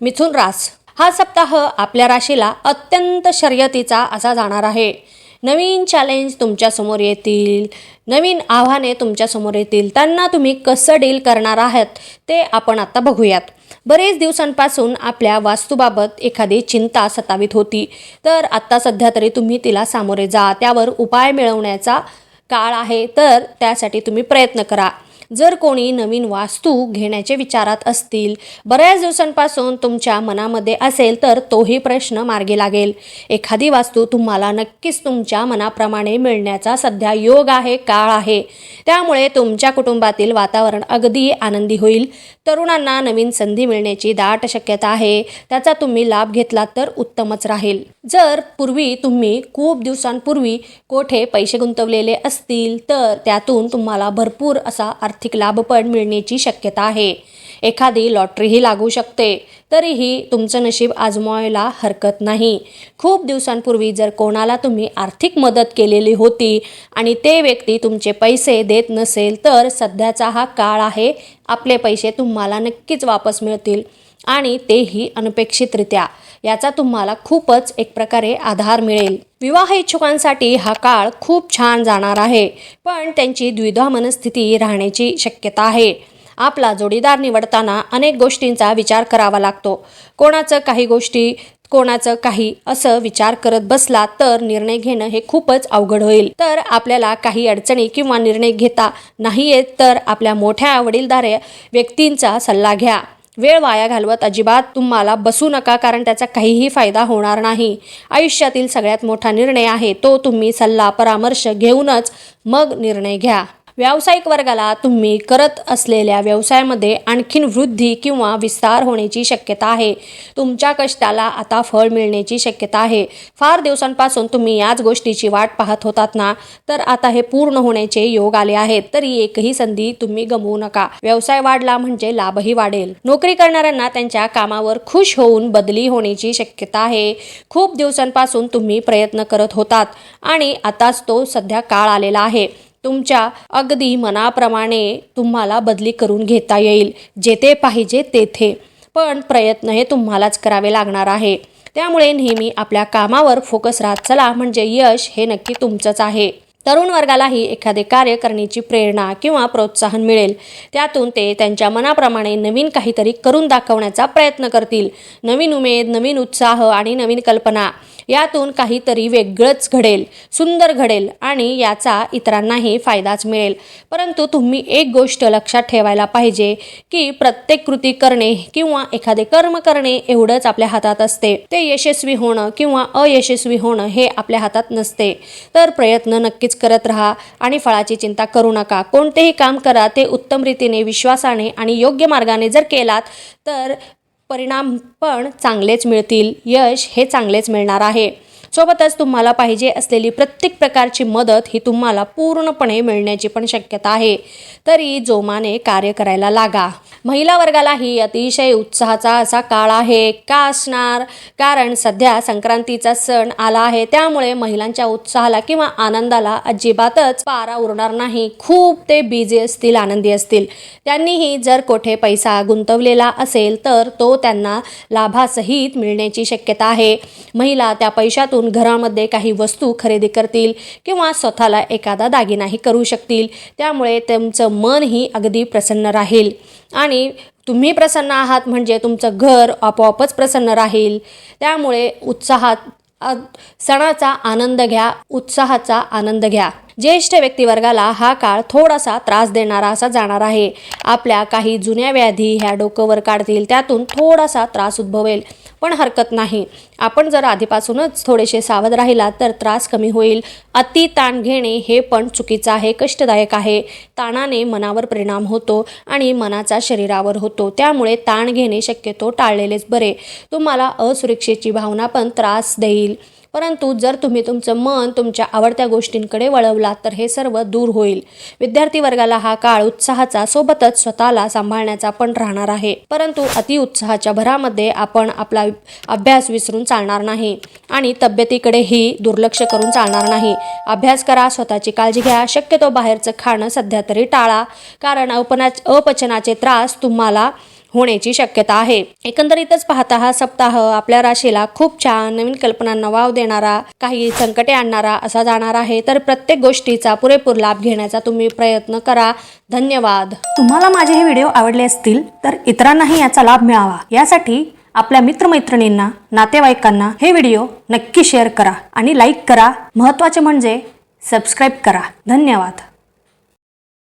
मिथुन रास हा सप्ताह आपल्या राशीला अत्यंत शर्यतीचा असा जाणार आहे. नवीन चॅलेंज तुमच्यासमोर येतील. नवीन आव्हाने तुमच्यासमोर येतील. त्यांना तुम्ही कसं डील करणार आहात ते आपण आता बघूयात. बरेच दिवसांपासून आपल्या वास्तूबाबत एखादी चिंता सतावित होती. तर आत्ता सध्या तरी तुम्ही तिला सामोरे जा. त्यावर उपाय मिळवण्याचा काळ आहे. तर त्यासाठी तुम्ही प्रयत्न करा. जर कोणी नवीन वास्तू घेण्याचे विचारात असतील बऱ्याच दिवसांपासून तुमच्या मनामध्ये असेल तर तोही प्रश्न मार्गी लागेल. एखादी वास्तू तुम्हाला नक्कीच तुमच्या मनाप्रमाणे मिळण्याचा सध्या योग आहे काळ आहे. त्यामुळे तुमच्या कुटुंबातील वातावरण अगदी आनंदी होईल. तरुणांना नवीन संधी मिळण्याची दाट शक्यता आहे. त्याचा तुम्ही लाभ घेतला तर उत्तमच राहील. जर पूर्वी तुम्ही खूप दिवसांपूर्वी कोठे पैसे गुंतवलेले असतील तर त्यातून तुम्हाला भरपूर असा अर्थ आर्थिक लाभ पण मिळण्याची शक्यता आहे. एखादी लॉटरीही लागू शकते. तरीही तुमचं नशीब आजमावायला हरकत नाही. खूप दिवसांपूर्वी जर कोणाला तुम्ही आर्थिक मदत केलेली होती आणि ते व्यक्ती तुमचे पैसे देत नसेल तर सध्याचा हा काळ आहे. आपले पैसे तुम्हाला नक्कीच वापस मिळतील. आणि तेही अनपेक्षितरित्या. याचा तुम्हाला खूपच एक प्रकारे आधार मिळेल. विवाह इच्छुकांसाठी हा काळ खूप छान जाणार आहे पण त्यांची द्विधा मनस्थिती राहण्याची शक्यता आहे. आपला जोडीदार निवडताना अनेक गोष्टींचा विचार करावा लागतो. कोणाचं काही गोष्टी कोणाचं काही असं विचार करत बसला तर निर्णय घेणं हे खूपच अवघड होईल. तर आपल्याला काही अडचणी किंवा निर्णय घेता नाही येत तर आपल्या मोठ्या वडीलधारे व्यक्तींचा सल्ला घ्या. वेळ वाया घालवत अजिबात तुम्हाला बसू नका कारण त्याचा काहीही फायदा होणार नाही. आयुष्यातील सगळ्यात मोठा निर्णय आहे तो तुम्ही सल्ला परामर्श घेऊनच मग निर्णय घ्या. व्यावसायिक वर्गाला तुम्ही करत असलेल्या व्यवसायामध्ये आणखीन वृद्धी किंवा विस्तार होण्याची शक्यता आहे. तुमच्या कष्टाला आता फळ मिळण्याची शक्यता आहे. फार दिवसांपासून तुम्ही याच गोष्टीची वाट पाहत होतात ना? तर आता हे पूर्ण होण्याचे योग आले आहेत. तरी एकही संधी तुम्ही गमवू नका. व्यवसाय वाढला म्हणजे लाभही वाढेल. नोकरी करणाऱ्यांना त्यांच्या कामावर खुश होऊन बदली होण्याची शक्यता आहे. खूप दिवसांपासून तुम्ही प्रयत्न करत होतात आणि आताच तो सध्या काळ आलेला आहे. तुमच्या अगदी मनाप्रमाणे तुम्हाला बदली करून घेता येईल. जेथे पाहिजे तेथे. पण प्रयत्न हे तुम्हालाच करावे लागणार आहे. त्यामुळे नेहमी आपल्या कामावर फोकस राहत चला. म्हणजे यश हे नक्की तुमचंच आहे. तरुण वर्गालाही एखादे कार्य करण्याची प्रेरणा किंवा प्रोत्साहन मिळेल. त्यातून ते त्यांच्या मनाप्रमाणे नवीन काहीतरी करून दाखवण्याचा प्रयत्न करतील. नवीन उमेद नवीन उत्साह आणि नवीन कल्पना. यातून काहीतरी वेगळंच घडेल सुंदर घडेल आणि याचा इतरांनाही फायदाच मिळेल. परंतु तुम्ही एक गोष्ट लक्षात ठेवायला पाहिजे की प्रत्येक कृती करणे किंवा एखादे कर्म करणे एवढंच आपल्या हातात असते. ते यशस्वी होणं किंवा अयशस्वी होणं हे आपल्या हातात नसते. तर प्रयत्न नक्कीच करत राहा आणि फळाची चिंता करू नका. कोणतेही काम करा ते उत्तम रीतीने विश्वासाने आणि योग्य मार्गाने जर केलात तर परिणाम पण चांगलेच मिळतील. यश हे चांगलेच मिळणार आहे. सोबतच तुम्हाला पाहिजे असलेली प्रत्येक प्रकारची मदत ही तुम्हाला पूर्णपणे मिळण्याची पण शक्यता आहे. तरी जोमाने कार्य करायला लागा. महिला वर्गालाही अतिशय उत्साहाचा असा काळ आहे. का असणार? कारण सध्या संक्रांतीचा सण आला आहे. त्यामुळे महिलांच्या उत्साहाला किंवा आनंदाला अजिबातच पारा उरणार नाही. खूप ते बिझी असतील आनंदी असतील. त्यांनीही जर कोठे पैसा गुंतवलेला असेल तर तो त्यांना लाभासहित मिळण्याची शक्यता आहे. महिला त्या पैशातून घरामध्ये काही वस्तू खरेदी करतील किंवा स्वतःला एखादा दागिनाही करू शकतील. त्यामुळे तुमचं मनही अगदी प्रसन्न राहील. आणि तुम्ही प्रसन्न आहात म्हणजे तुमचं घर आपोआपच प्रसन्न राहील. त्यामुळे उत्साहात सणाचा आनंद घ्या उत्साहाचा आनंद घ्या. ज्येष्ठ व्यक्तिवर्गाला हा काळ थोडासा त्रास देणारा असा जाणार आहे. आपल्या काही जुन्या व्याधी ह्या डोकंवर काढतील त्यातून थोडासा त्रास उद्भवेल. पण हरकत नाही. आपण जर आधीपासूनच थोडेसे सावध राहिला तर त्रास कमी होईल. अति ताण घेणे हे पण चुकीचं आहे कष्टदायक आहे. ताणाने मनावर परिणाम होतो आणि मनाचा शरीरावर होतो. त्यामुळे ताण घेणे शक्यतो टाळलेलेच बरे. तुम्हाला असुरक्षेची भावना पण त्रास देईल. परंतु जर तुम्ही तुमचं मन तुमच्या आवडत्या गोष्टींकडे वळवला तर हे सर्व दूर होईल. विद्यार्थी वर्गाला हा काळ उत्साहाचा सोबतच स्वतःला सांभाळण्याचा पण राहणार आहे. परंतु अतिउत्साहाच्या भरामध्ये आपण आपला अभ्यास विसरून चालणार नाही आणि तब्येतीकडेही दुर्लक्ष करून चालणार नाही. अभ्यास करा स्वतःची काळजी घ्या. शक्यतो बाहेरचं खाणं सध्या तरी टाळा कारण अपना अपचनाचे त्रास तुम्हाला होण्याची शक्यता आहे. एकंदरीतच पाहता हा सप्ताह आपल्या राशीला खूप छान नवीन कल्पनांना वाव देणारा काही संकटे आणणारा असा जाणार आहे. तर प्रत्येक गोष्टीचा पुरेपूर लाभ घेण्याचा तुम्ही प्रयत्न करा. धन्यवाद. तुम्हाला माझे हे व्हिडिओ आवडले असतील तर इतरांनाही याचा लाभ मिळावा. यासाठी आपल्या मित्रमैत्रिणींना नातेवाईकांना हे व्हिडिओ नक्की शेअर करा आणि लाईक करा. महत्त्वाचे म्हणजे सबस्क्राईब करा. धन्यवाद.